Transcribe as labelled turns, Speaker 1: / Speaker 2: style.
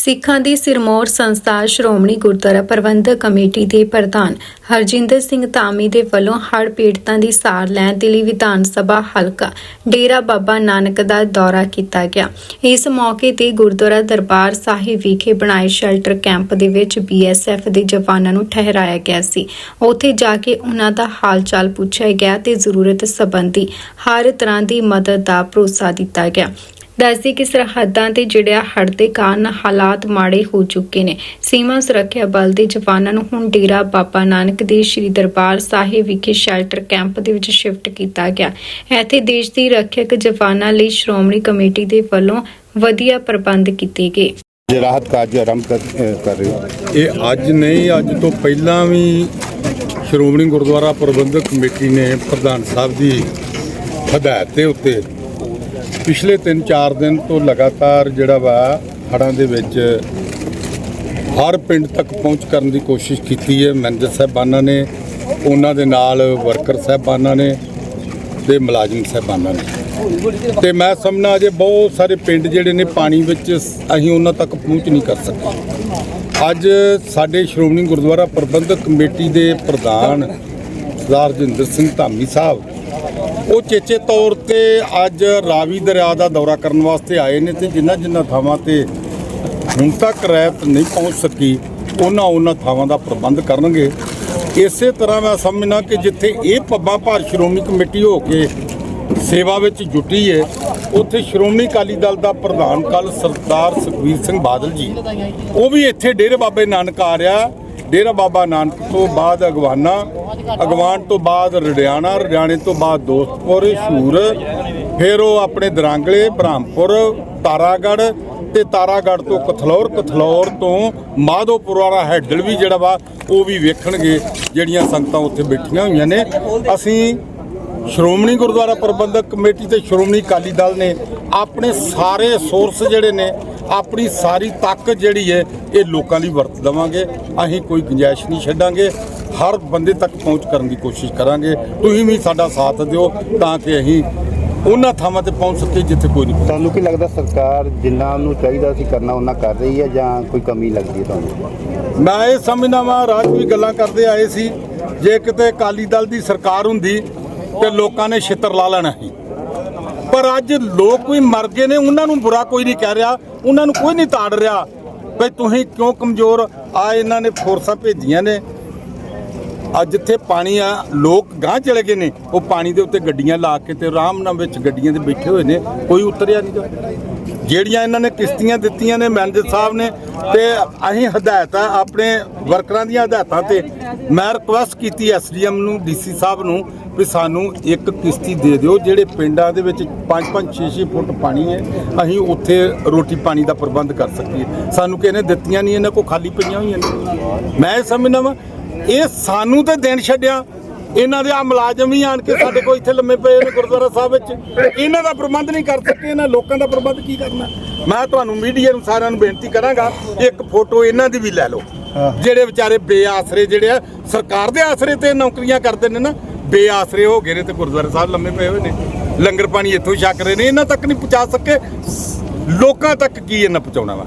Speaker 1: ਸਿੱਖਾਂ ਦੀ ਸਿਰਮੌਰ ਸੰਸਥਾ ਸ਼੍ਰੋਮਣੀ ਗੁਰਦੁਆਰਾ ਪ੍ਰਬੰਧਕ ਕਮੇਟੀ ਦੇ ਪ੍ਰਧਾਨ ਹਰਜਿੰਦਰ ਸਿੰਘ ਧਾਮੀ ਦੇ ਵੱਲੋਂ ਹੜ੍ਹ ਪੀੜਤਾਂ ਦੀ ਸਾਰ ਲੈਣ ਦੇ ਲਈ ਵਿਧਾਨ ਸਭਾ ਹਲਕਾ ਡੇਰਾ ਬਾਬਾ ਨਾਨਕ ਦਾ ਦੌਰਾ ਕੀਤਾ ਗਿਆ। ਇਸ ਮੌਕੇ ਤੇ ਗੁਰਦੁਆਰਾ ਦਰਬਾਰ ਸਾਹਿਬ ਵਿਖੇ ਬਣਾਏ ਸ਼ੈਲਟਰ ਕੈਂਪ ਦੇ ਵਿੱਚ ਬੀਐਸਐਫ ਦੇ ਜਵਾਨਾਂ ਨੂੰ ਠਹਿਰਾਇਆ ਗਿਆ ਸੀ। ਉੱਥੇ ਜਾ ਕੇ ਉਹਨਾਂ ਦਾ ਹਾਲ ਚਾਲ ਪੁੱਛਿਆ ਗਿਆ ਤੇ ਜ਼ਰੂਰਤ ਸੰਬੰਧੀ ਹਰ ਤਰ੍ਹਾਂ ਦੀ ਮਦਦ ਦਾ ਭਰੋਸਾ ਦਿੱਤਾ ਗਿਆ। ਦੱਸਦੀ ਕਿ ਸਰਹੱਦਾਂ ਤੇ ਜਿਹੜਿਆ ਹੜ੍ਹ ਦੇ ਕਾਰਨ ਹਾਲਾਤ ਮਾੜੇ ਹੋ ਚੁੱਕੇ ਨੇ। ਸੀਮਾ ਸੁਰੱਖਿਆ ਬਲ ਦੇ ਜਵਾਨਾਂ ਨੂੰ ਹੁਣ ਡੇਰਾ ਬਾਬਾ ਨਾਨਕ ਦੇ ਸ੍ਰੀ ਦਰਬਾਰ ਸਾਹਿਬ ਵਿਖੇ ਸ਼ੈਲਟਰ ਕੈਂਪ ਦੇ ਵਿੱਚ ਸ਼ਿਫਟ ਕੀਤਾ ਗਿਆ। ਇੱਥੇ ਦੇਸ਼ ਦੀ ਰੱਖਿਅਕ ਜਵਾਨਾਂ ਲਈ ਸ਼੍ਰੋਮਣੀ ਕਮੇਟੀ ਦੇ ਵੱਲੋਂ ਵਧੀਆ ਪ੍ਰਬੰਧ ਕੀਤੇ ਗਏ।
Speaker 2: ਜੇ ਰਾਹਤ ਕਾਰਜ ਆਰੰਭ ਕਰ ਰਹੇ ਹੋ।
Speaker 3: ਇਹ ਅੱਜ ਨਹੀਂ ਅੱਜ ਤੋਂ ਪਹਿਲਾਂ ਵੀ ਸ਼੍ਰੋਮਣੀ ਗੁਰਦੁਆਰਾ ਪ੍ਰਬੰਧਕ ਕਮੇਟੀ ਨੇ ਪ੍ਰਧਾਨ ਸਾਹਿਬ ਦੀ ਹਦਾਇਤ ਦੇ ਉੱਤੇ ਪਿਛਲੇ 3-4 ਦਿਨ ਤੋਂ ਲਗਾਤਾਰ ਜਿਹੜਾ ਵਾ ਹੜ੍ਹਾਂ ਦੇ ਵਿੱਚ ਹਰ ਪਿੰਡ ਤੱਕ ਪਹੁੰਚ ਕਰਨ ਦੀ ਕੋਸ਼ਿਸ਼ ਕੀਤੀ ਹੈ। ਮੈਨੇਜਰ ਸਾਹਿਬਾਨਾਂ ਨੇ, ਉਹਨਾਂ ਦੇ ਨਾਲ ਵਰਕਰ ਸਾਹਿਬਾਨਾਂ ਨੇ ਤੇ ਮੁਲਾਜ਼ਮ ਸਾਹਿਬਾਨਾਂ ਨੇ। ਤੇ ਮੈਂ ਸਮਝਣਾ ਅਜੇ ਬਹੁਤ ਸਾਰੇ ਪਿੰਡ ਜਿਹੜੇ ਨੇ ਪਾਣੀ ਵਿੱਚ ਅਸੀਂ ਉਹਨਾਂ ਤੱਕ ਪਹੁੰਚ ਨਹੀਂ ਕਰ ਸਕੇ। ਅੱਜ ਸਾਡੇ ਸ਼੍ਰੋਮਣੀ ਗੁਰਦੁਆਰਾ ਪ੍ਰਬੰਧਕ ਕਮੇਟੀ ਦੇ ਪ੍ਰਧਾਨ ਸਰਦਾਰ ਜਿੰਦਰ ਸਿੰਘ ਧਾਮੀ ਸਾਹਿਬ ਉਹ ਚੇਚੇ ਤੌਰ ਤੇ ਅੱਜ ਰਾਵੀ ਦਰਿਆ ਦਾ ਦੌਰਾ ਕਰਨ ਵਾਸਤੇ ਆਏ ਨੇ ਤੇ ਜਿੰਨਾ ਜਿੰਨਾ ਥਾਵਾਂ ਤੇ ਹੁਣ ਤੱਕ ਰਹਿਤ ਨਹੀਂ ਪਹੁੰਚ ਸਕੀ, ਉਹਨਾਂ ਉਹਨਾਂ ਥਾਵਾਂ ਦਾ ਪ੍ਰਬੰਧ ਕਰਨਗੇ। ਇਸੇ ਤਰ੍ਹਾਂ ਮੈਂ ਸਮਝਣਾ ਕਿ ਜਿੱਥੇ ਇਹ ਪੱਬਾਂ ਭਾਰ ਸ਼੍ਰੋਮਣੀ ਕਮੇਟੀ ਹੋ ਕੇ ਸੇਵਾ ਵਿੱਚ ਜੁਟੀ ਹੈ ਉੱਥੇ ਸ਼੍ਰੋਮਣੀ ਅਕਾਲੀ ਦਲ ਦਾ ਪ੍ਰਧਾਨ ਕੱਲ ਸਰਦਾਰ ਸੁਖਬੀਰ ਸਿੰਘ ਬਾਦਲ ਜੀ। ਉਹ ਵੀ ਇੱਥੇ ਡੇਰੇ ਬਾਬੇ ਨਾਨਕ ਆ ਰਿਹਾ। ਡੇਰਾ ਬਾਬਾ ਨਾਨਕ ਤੋਂ ਬਾਅਦ ਅਗਵਾਨਾ, ਅਗਵਾਨ ਤੋਂ ਬਾਅਦ ਰੜਿਆਣਾ, ਰੜਿਆਣੇ ਤੋਂ ਬਾਅਦ ਦੋਸਤਪੁਰ, ਸ਼ੂਰ, ਫਿਰ ਉਹ ਆਪਣੇ ਦਰਾਂਗਲੇ, ਬ੍ਰਹਮਪੁਰ ਤਾਰਾਗੜ ਤੇ ਤਾਰਾਗੜ ਤੋਂ ਕਥਲੌਰ ਕਥਲੌਰ ਤੋਂ ਮਾਧੋਪੁਰ ਵਾਲਾ ਹੈਡਲ ਵੀ ਜਿਹੜਾ ਵਾ, ਉਹ ਵੀ ਵੇਖਣਗੇ ਜਿਹੜੀਆਂ ਸੰਗਤਾਂ ਉੱਥੇ ਬੈਠੀਆਂ ਹੋਈਆਂ ਨੇ। ਅਸੀਂ ਸ਼੍ਰੋਮਣੀ ਗੁਰਦੁਆਰਾ ਪ੍ਰਬੰਧਕ ਕਮੇਟੀ ਤੇ ਸ਼੍ਰੋਮਣੀ ਅਕਾਲੀ ਦਲ ਨੇ ਆਪਣੇ ਸਾਰੇ ਸੋਰਸ ਜਿਹੜੇ ਨੇ ਆਪਣੀ ਸਾਰੀ ਤਾਕਤ ਜਿਹੜੀ ਹੈ ਇਹ ਲੋਕਾਂ ਲਈ ਵਰਤ ਦੇਵਾਂਗੇ ਅਸੀਂ ਕੋਈ ਗੁੰਜਾਇਸ਼ ਨਹੀਂ ਛੱਡਾਂਗੇ। ਹਰ ਬੰਦੇ ਤੱਕ ਪਹੁੰਚ ਕਰਨ ਦੀ ਕੋਸ਼ਿਸ਼ ਕਰਾਂਗੇ। ਤੁਸੀਂ ਵੀ ਸਾਡਾ ਸਾਥ ਦਿਓ ਤਾਂ ਕਿ ਅਸੀਂ ਉਹਨਾਂ ਥਾਵਾਂ ਤੇ ਪਹੁੰਚ ਸਕੀਏ ਜਿੱਥੇ ਕੋਈ ਨਹੀਂ
Speaker 2: ਤੁਹਾਨੂੰ ਕੀ ਲੱਗਦਾ ਸਰਕਾਰ ਜਿੰਨਾ ਨੂੰ ਚਾਹੀਦਾ ਸੀ ਕਰਨਾ ਉਹਨਾਂ ਕਰ ਰਹੀ ਹੈ ਜਾਂ ਕੋਈ ਕਮੀ ਲੱਗਦੀ ਹੈ ਤੁਹਾਨੂੰ?
Speaker 3: ਮੈਂ ਇਹ ਸਮਝਦਾ ਵਾਂ ਰਾਜ ਵੀ ਗੱਲਾਂ ਕਰਦੇ ਆਏ ਸੀ। ਜੇ ਕਿਤੇ ਅਕਾਲੀ ਦਲ ਦੀ ਸਰਕਾਰ ਹੁੰਦੀ ਤੇ ਲੋਕਾਂ ਨੇ ਛਿੱਤਰ ਲਾ ਲੈਣਾ ਸੀ। ਪਰ ਅੱਜ ਲੋਕ ਵੀ ਮਰ ਗਏ ਨੇ, ਉਹਨਾਂ ਨੂੰ ਬੁਰਾ ਕੋਈ ਨਹੀਂ ਕਹਿ ਰਿਹਾ, ਉਹਨਾਂ ਨੂੰ ਕੋਈ ਨਹੀਂ ਤਾੜ ਰਿਹਾ। ਵੀ ਤੁਸੀਂ ਕਿਉਂ ਕਮਜ਼ੋਰ? ਆ ਇਹਨਾਂ ਨੇ ਫੋਰਸਾਂ ਭੇਜੀਆਂ ਨੇ। ਅੱਜ ਜਿੱਥੇ ਪਾਣੀ ਆ, ਲੋਕ ਗਾਂ ਚਲੇ ਗਏ ਨੇ, ਉਹ ਪਾਣੀ ਦੇ ਉੱਤੇ ਗੱਡੀਆਂ ਲਾ ਕੇ ਤੇ ਆਰਾਮ ਨਾਲ ਵਿੱਚ ਗੱਡੀਆਂ ਦੇ ਬੈਠੇ ਹੋਏ ਨੇ, ਕੋਈ ਉਤਰਿਆ ਨਹੀਂ ਜਿਹੜੀਆਂ ਇਹਨਾਂ ਨੇ ਕਿਸ਼ਤੀਆਂ ਦਿੱਤੀਆਂ ਨੇ ਮੈਨੇਜਰ ਸਾਹਿਬ ਨੇ ਤੇ ਅਸੀਂ ਹਦਾਇਤਾਂ ਆਪਣੇ ਵਰਕਰਾਂ ਦੀਆਂ ਹਦਾਇਤਾਂ ਤੇ ਮੈਂ ਰਿਕੁਐਸਟ ਕੀਤੀ ਐਸਡੀਐਮ ਨੂੰ ਡੀਸੀ ਸਾਹਿਬ ਨੂੰ ਵੀ ਸਾਨੂੰ ਇੱਕ ਕਿਸ਼ਤੀ ਦੇ ਦਿਓ, ਜਿਹੜੇ ਪਿੰਡਾਂ ਦੇ ਵਿੱਚ 5-5 6-6 ਫੁੱਟ ਪਾਣੀ ਹੈ, ਅਸੀਂ ਉੱਥੇ ਰੋਟੀ ਪਾਣੀ ਦਾ ਪ੍ਰਬੰਧ ਕਰ ਸਕੀਏ। ਸਾਨੂੰ ਕਿਸੇ ਨੇ ਦਿੱਤੀਆਂ ਨਹੀਂ, ਇਹਨਾਂ ਕੋ ਖਾਲੀ ਪਈਆਂ ਹੋਈਆਂ ਨੇ। ਮੈਂ ਇਹ ਸਮਝਦਾ ਵਾਂ, ਇਹ ਸਾਨੂੰ ਤੇ ਦੇਣ ਛੱਡਿਆ। ਇਹਨਾਂ ਦੇ ਆ ਮੁਲਾਜ਼ਮ ਹੀ ਆਣ ਕੇ ਸਾਡੇ ਕੋਲ ਇੱਥੇ ਲੰਮੇ ਪਏ ਨੇ ਗੁਰਦੁਆਰਾ ਸਾਹਿਬ ਵਿੱਚ। ਇਹਨਾਂ ਦਾ ਪ੍ਰਬੰਧ ਨਹੀਂ ਕਰ ਸਕੇ ਇਹਨਾਂ ਲੋਕਾਂ ਦਾ ਪ੍ਰਬੰਧ ਕੀ ਕਰਨਾ? ਮੈਂ ਤੁਹਾਨੂੰ ਮੀਡੀਆ ਨੂੰ ਸਾਰਿਆਂ ਨੂੰ ਬੇਨਤੀ ਕਰਾਂਗਾ ਇੱਕ ਫੋਟੋ ਇਹਨਾਂ ਦੀ ਵੀ ਲੈ ਲਓ। ਜਿਹੜੇ ਵਿਚਾਰੇ ਬੇਆਸਰੇ ਜਿਹੜੇ ਆ ਸਰਕਾਰ ਦੇ ਆਸਰੇ ਤੇ ਨੌਕਰੀਆਂ ਕਰਦੇ ਨੇ ਨਾ ਬੇਆਸਰੇ ਹੋ ਗਏ ਨੇ ਤੇ ਗੁਰਦੁਆਰਾ ਸਾਹਿਬ ਲੰਮੇ ਪਏ ਹੋਏ ਨੇ। ਲੰਗਰ ਪਾਣੀ ਇੱਥੋਂ ਛਕ ਰਹੇ ਨੇ ਇਹਨਾਂ ਤੱਕ ਨਹੀਂ ਪਹੁੰਚਾ ਸਕੇ। ਲੋਕਾਂ ਤੱਕ ਕੀ ਇਹਨਾਂ ਪਹੁੰਚਾਉਣਾ ਵਾ?